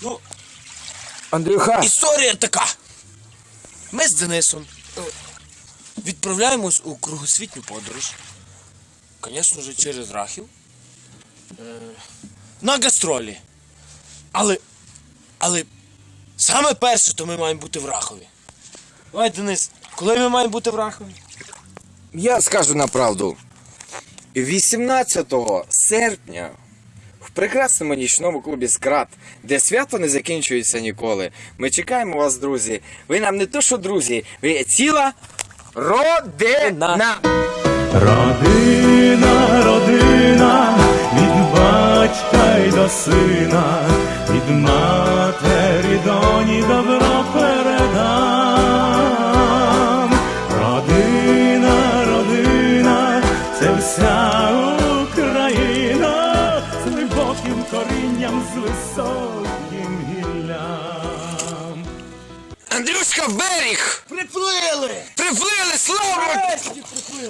Ну, Андрюха, історія така. Ми з Денисом е, відправляємось у кругосвітню подорож. Звісно ж, через Рахів. Е, на гастролі. Але. Але. Саме перше, то ми маємо бути в Рахові. Давай, Денис, коли ми маємо бути в Рахові? я скажу на правду. 18 серпня в прекрасному нічному клубі Скрат, де свято не закінчується ніколи. Ми чекаємо вас, друзі. Ви нам не то, що друзі, ви ціла родина. Родина, родина, від батька й до сина, від матері доні добро передам. Родина, родина, це вся корінням, з високим гіллям. Андрюшка, берег! Приплили! Приплили, слава! Нарешті приплили!